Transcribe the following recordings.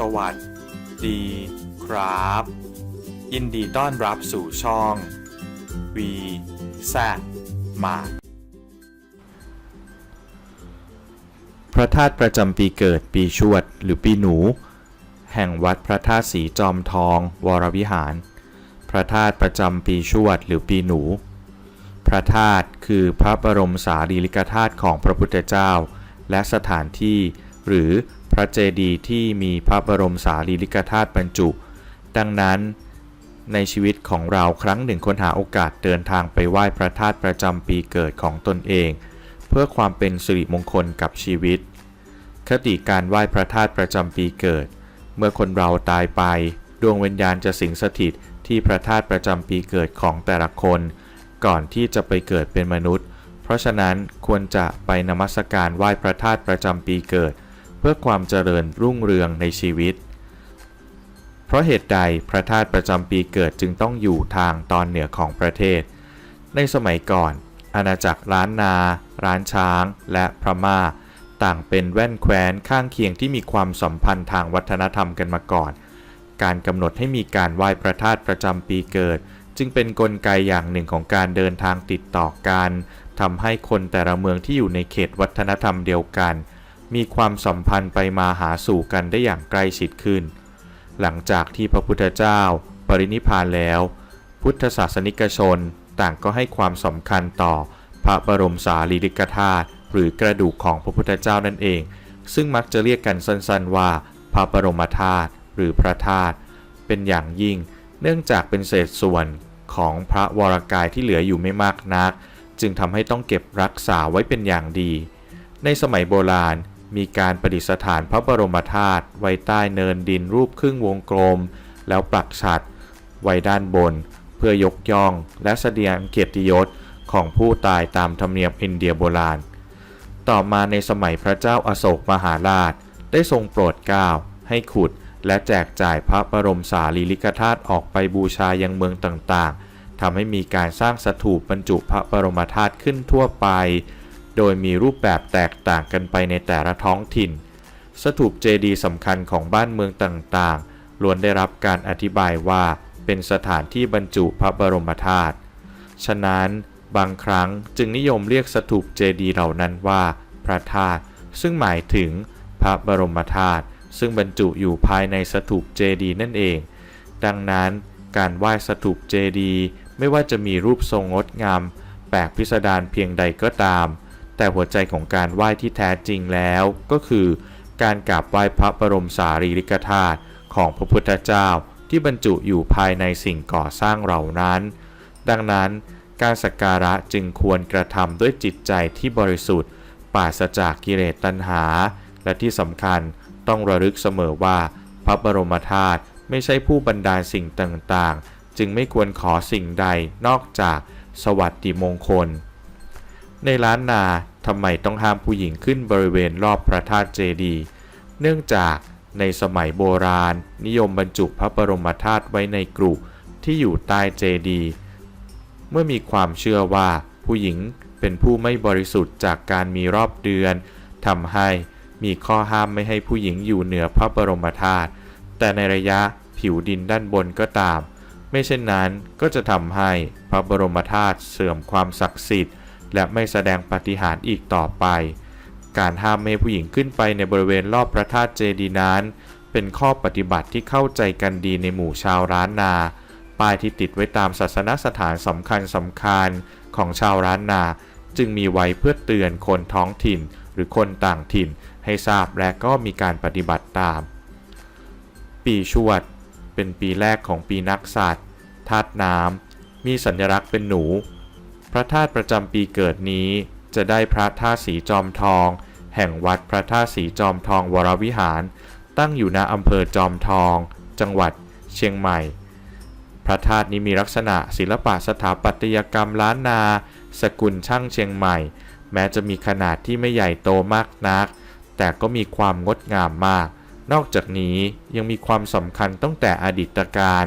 สวัสดีครับ ยินดีต้อนรับสู่ช่อง V แซมาพระธาตุประจำปีเกิดปีชวดหรือปีหนู แห่งวัดพระธาตุสีจอมทอง วรวิหาร พระธาตุประจำปีชวดหรือปีหนู พระธาตุคือพระบรมสารีริกธาตุของพระพุทธเจ้า และสถานที่หรือ พระเจดีย์ที่มีพระบรมสารีริกธาตุบรรจุ ดังนั้นในชีวิตของเราครั้งหนึ่งคนหาโอกาสเดินทางไปไหว้พระธาตุประจำปีเกิดของตนเอง เพื่อความเป็นสิริมงคลกับชีวิต คติการไหว้พระธาตุประจำปีเกิด เมื่อคนเราตายไป ดวงวิญญาณจะสิงสถิตที่พระธาตุประจำปีเกิดของแต่ละคน ก่อนที่จะไปเกิดเป็นมนุษย์ เพราะฉะนั้นควรจะไปนมัสการไหว้พระธาตุประจำปีเกิด พื่อความเจริญรุ่งเรืองในชีวิต เพราะเหตุใดพระธาตุประจำปีเกิดจึงต้องอยู่ทางตอนเหนือของประเทศ ในสมัยก่อน อาณาจักรล้านนา ร้านช้าง และพม่า ต่างเป็นแว่นแคว้นข้างเคียงที่มีความสัมพันธ์ทางวัฒนธรรมกันมาก่อน การกำหนดให้มีการไหว้พระธาตุประจำปีเกิด จึงเป็นนกลไกอย่างหนึ่งของการเดินทางติดต่อกันทำให้คนแต่ละเมืองที่อยู่ในเขตวัฒนธรรมเดียวกัน มีความสัมพันธ์ไปมาหาสู่กันได้อย่างใกล้ชิดขึ้น หลังจากที่พระพุทธเจ้าปรินิพานแล้ว พุทธศาสนิกชนต่างก็ให้ความสำคัญต่อพระบรมสารีริกธาตุหรือกระดูกของพระพุทธเจ้านั่นเอง ซึ่งมักจะเรียกกันสั้นๆว่า พระบรมธาตุหรือพระธาตุเป็นอย่างยิ่ง เนื่องจากเป็นเศษส่วนของพระวรากายที่เหลืออยู่ไม่มากนัก จึงทำให้ต้องเก็บรักษาไว้เป็นอย่างดี ในสมัยโบราณ มีการประดิษฐานพระบรมธาตุไว้ใต้เนินดินรูปครึ่งวงกลม แล้วปักฉัดไว้ด้านบน เพื่อยกย่องและแสดงเกียรติยศของผู้ตายตามธรรมเนียมอินเดียโบราณ ต่อมาในสมัยพระเจ้าอาโศกมหาราช ได้ทรงโปรดเกล้าให้ขุดและแจกจ่ายพระบรมสารีริกธาตุออกไปบูชายังเมืองต่างๆทำให้มีการสร้างสถูปบรรจุพระบรมธาตุขึ้นทั่วไป โดยมีรูปแบบแตกต่างกันไปในแต่ละท้องถิ่น สถูปเจดีย์สำคัญของบ้านเมืองต่างๆ ล้วนได้รับการอธิบายว่าเป็นสถานที่บรรจุพระบรมธาตุ ฉะนั้นบางครั้งจึงนิยมเรียกสถูปเจดีย์เหล่านั้นว่า พระธาตุ ซึ่งหมายถึงพระบรมธาตุ ซึ่งบรรจุอยู่ภายในสถูปเจดีย์นั่นเอง ดังนั้นการไหว้สถูปเจดีย์ไม่ว่าจะมีรูปทรงงดงาม แปลกพิสดารเพียงใดก็ตาม แต่หัวใจของการไหว้ที่แท้จริงแล้วก็คือ การกราบไหว้พระบรมสารีริกธาตุของพระพุทธเจ้าที่บรรจุอยู่ภายในสิ่งก่อสร้างเหล่านั้น ดังนั้นการสักการะจึงควรกระทำด้วยจิตใจที่บริสุทธิ์ปราศจากกิเลสตัณหา และที่สำคัญต้องระลึกเสมอว่า พระบรมธาตุไม่ใช่ผู้บรรดาลสิ่งต่างๆ จึงไม่ควรขอสิ่งใดนอกจากสวัสดิมงคล ในล้านนาทำไมต้องห้ามผู้หญิงขึ้นบริเวณรอบพระธาตุเจดีย์เนื่องจากในสมัยโบราณ นิยมบรรจุพระบรมธาตุไว้ในกรุที่อยู่ใต้เจดีย์เมื่อมีความเชื่อว่าผู้หญิงเป็นผู้ไม่บริสุทธิ์จากการมีรอบเดือนทำให้มีข้อห้ามไม่ให้ผู้หญิงอยู่เหนือพระบรมธาตุแต่ในระยะผิวดินด้านบนก็ตาม ไม่เช่นนั้นก็จะทำให้พระบรมธาตุเสื่อมความศักดิ์สิทธิ์ และไม่แสดงปฏิหารอีกต่อไป การห้ามไม่ให้ผู้หญิงขึ้นไปในบริเวณรอบพระธาตุเจดีย์นั้น เป็นข้อปฏิบัติที่เข้าใจกันดีในหมู่ชาวร้านนา ป้ายที่ติดไว้ตามศาสนสถานสำคัญสำคัญของชาวร้านนา จึงมีไว้เพื่อเตือนคนท้องถิ่นหรือคนต่างถิ่นให้ทราบและก็มีการปฏิบัติตาม ปีชวด เป็นปีแรกของปีนักสัตว์ธาตุน้ำมีสัญลักษณ์เป็นหนู พระธาตุประจำปีเกิดนี้ จะได้พระธาตุสีจอมทอง แห่งวัดพระธาตุสีจอมทองวรวิหาร ตั้งอยู่ณอำเภอจอมทอง จังหวัดเชียงใหม่ พระธาตุนี้มีลักษณะศิลปะสถาปัตยกรรมล้านนา สกุลช่างเชียงใหม่ แม้จะมีขนาดที่ไม่ใหญ่โตมากนัก แต่ก็มีความงดงามมาก นอกจากนี้ยังมีความสำคัญตั้งแต่อดีตการ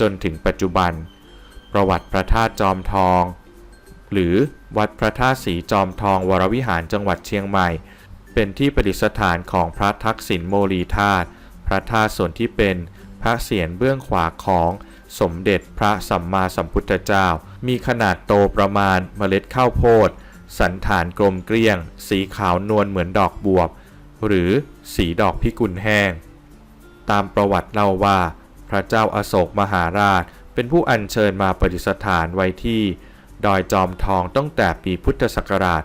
จนถึงปัจจุบัน ประวัติพระธาตุจอมทอง หรือวัดพระธาตุสีจอมทองวรวิหารจังหวัดเชียงใหม่ เป็นที่ประดิษฐานของพระทักษิณโมลีธาตุพพระธาตุส่วนที่เป็นพระเศียรเบื้องขวาของสมเด็จพระสัมมาสัมพุทธเจ้า มีขนาดโตประมาณเมล็ดข้าวโพด สันฐานกลมเกลี้ยง สีขาวนวลเหมือนดอกบวบ หรือสีดอกพิกุลแห้ง ตามประวัติเล่าว่า พระเจ้าอาโศกมหาราช เป็นผู้อัญเชิญมาประดิษฐานไว้ที่ ดอยจอมทองตั้งแต่ปีพุทธศักราช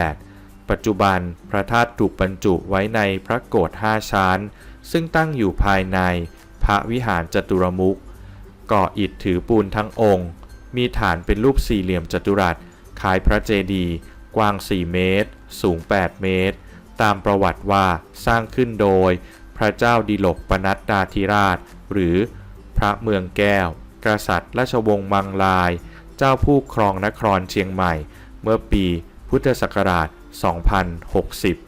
218 ปัจจุบันพระธาตุถูกบรรจุไว้ในพระโกรธห้าชั้น ซึ่งตั้งอยู่ภายในพระวิหารจตุรมุขก่ออิฐถือปูนทั้งองค์ มีฐานเป็นรูปสี่เหลี่ยมจัตุรัสคล้ายพระเจดีย์กว้าง 4 เมตร สูง 8 เมตร ตามประวัติว่าสร้างขึ้นโดย พระเจ้าดิลกปนัดดาธิราช หรือพระเมืองแก้ว กษัตริย์ราชวงศ์มังลาย เจ้าผู้ครองนครเชียงใหม่ เมื่อปีพุทธศักราช 2060